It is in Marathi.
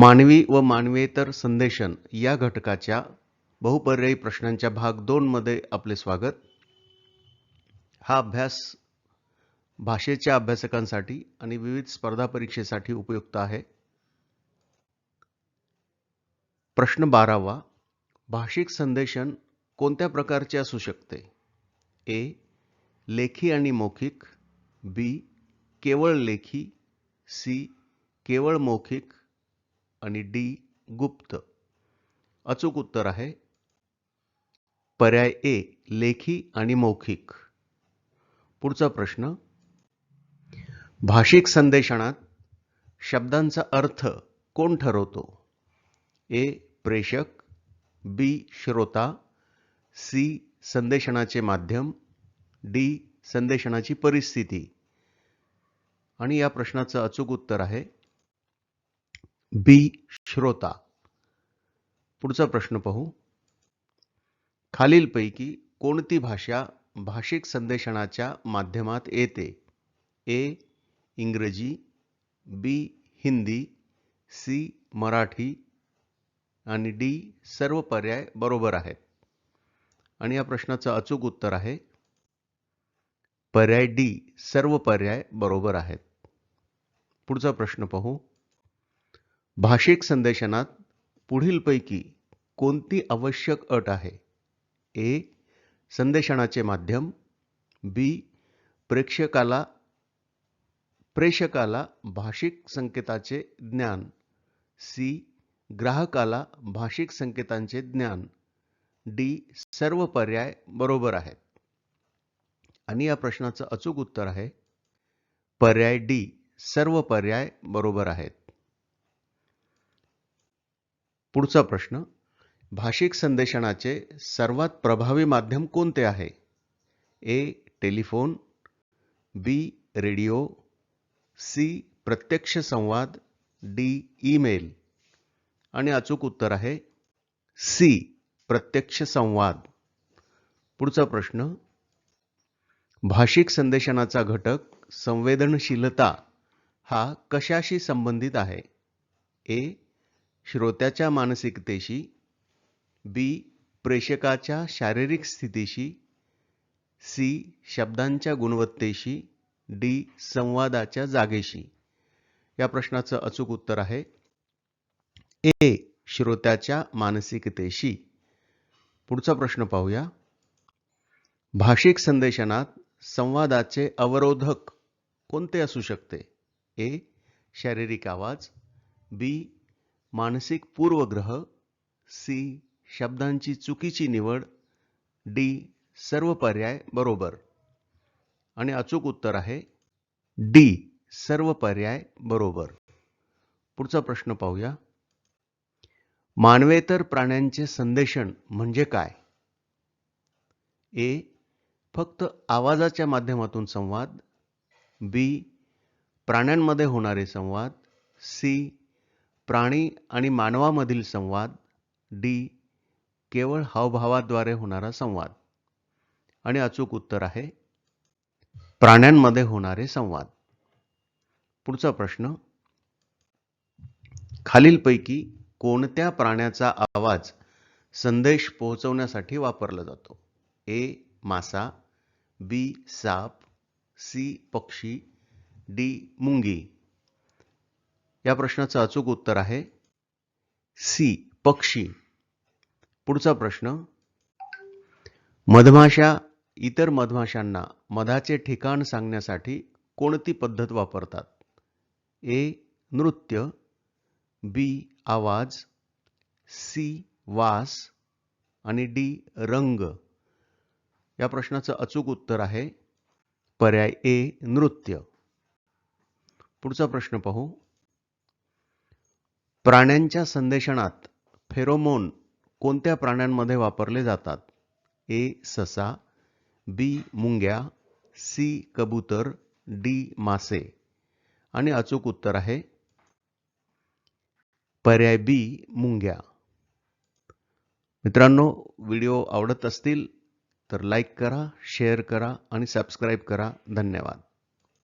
मानवी व मानवेतर संदेशन या घटकाच्या बहुपर्यायी प्रश्नांच्या भाग दोनमध्ये आपले स्वागत. हा अभ्यास भाषेच्या अभ्यासकांसाठी आणि विविध स्पर्धा परीक्षेसाठी उपयुक्त आहे. प्रश्न बारावा भाषिक संदेशन कोणत्या प्रकारचे असू शकते? ए लेखी आणि मौखिक बी केवळ लेखी सी केवळ मौखिक आणि डी गुप्त. अचूक उत्तर आहे. पर्याय ए लेखी आणि मौखिक. पुढचा प्रश्न. भाषिक संदेशनात शब्दांचा अर्थ कोण ठरवतो? ए प्रेषक बी श्रोता सी संदेशनाचे माध्यम डी संदेशनाची परिस्थिती. आणि या प्रश्नाचं अचूक उत्तर आहे. बी श्रोता. पुढचा प्रश्न पाहू. खालीलपैकी कोणती भाषा भाषिक संदेशनाच्या माध्यमात येते? ए इंग्रजी बी हिंदी सी मराठी आणि डी सर्व पर्याय बरोबर आहेत. आणि या प्रश्नाचं अचूक उत्तर आहे. पर्याय डी सर्व पर्याय बरोबर आहेत. पुढचा प्रश्न पाहू. भाषिक संदेशनात पुढीलपैकी कोणती आवश्यक अट आहे? ए संदेशनाचे माध्यम. बी प्रेक्षकाला प्रेषकाला भाषिक संकेताचे ज्ञान. सी ग्राहकाला भाषिक संकेतांचे ज्ञान. डी सर्व पर्याय बरोबर आहेत. आणि या प्रश्नाचं अचूक उत्तर आहे पर्याय डी सर्व पर्याय बरोबर आहेत. पुढचा प्रश्न भाषिक संदेशनाचे सर्वात प्रभावी माध्यम कोणते आहे? A telephone B radio C प्रत्यक्ष संवाद डी ईमेल. आणि अचूक उत्तर आहे सी प्रत्यक्ष संवाद. पुढचा प्रश्न भाषिक संदेशनाचा घटक संवेदनशीलता हा कशाशी संबंधित आहे? ए श्रोत्याच्या मानसिकतेशी बी प्रेषकाच्या शारीरिक स्थितीशी सी शब्दांच्या गुणवत्तेशी डी संवादाच्या जागेशी. या प्रश्नाचं अचूक उत्तर आहे. ए श्रोत्याच्या मानसिकतेशी. पुढचा प्रश्न पाहूया. भाषिक संदेशनात संवादाचे अवरोधक कोणते असू शकते? ए शारीरिक आवाज बी मानसिक पूर्वग्रह सी शब्दांची चुकीची निवड डी सर्व पर्याय बरोबर. आणि अचूक उत्तर आहे डी सर्व पर्याय बरोबर. पुढचा प्रश्न पाहूया. मानवेतर प्राण्यांचे संदेशन म्हणजे काय? ए फक्त आवाजाच्या माध्यमातून संवाद. बी प्राण्यांमध्ये होणारे संवाद. सी प्राणी आणि मानवामधील संवाद डी केवळ हावभावाद्वारे होणारा संवाद. आणि अचूक उत्तर आहे प्राण्यांमध्ये होणारे संवाद. पुढचा प्रश्न खालीलपैकी कोणत्या प्राण्याचा आवाज संदेश पोहोचवण्यासाठी वापरला जातो? ए मासा बी साप सी पक्षी डी मुंगी. या प्रश्नाचं अचूक उत्तर आहे सी पक्षी. पुढचा प्रश्न मधमाशा इतर मधमाशांना मधाचे ठिकाण सांगण्यासाठी कोणती पद्धत वापरतात? ए नृत्य बी आवाज सी वास आणि डी रंग. या प्रश्नाचं अचूक उत्तर आहे पर्याय ए नृत्य. पुढचा प्रश्न पाहू. प्राण्यांच्या संदेशनात फेरोमोन कोणत्या प्राण्यांमध्ये वापरले जातात? ए ससा बी मुंग्या सी कबूतर डी मासे. आणि अचूक उत्तर आहे पर्याय बी मुंग्या. मित्रांनो व्हिडिओ आवडत असतील तर लाईक करा शेअर करा आणि सबस्क्राईब करा. धन्यवाद.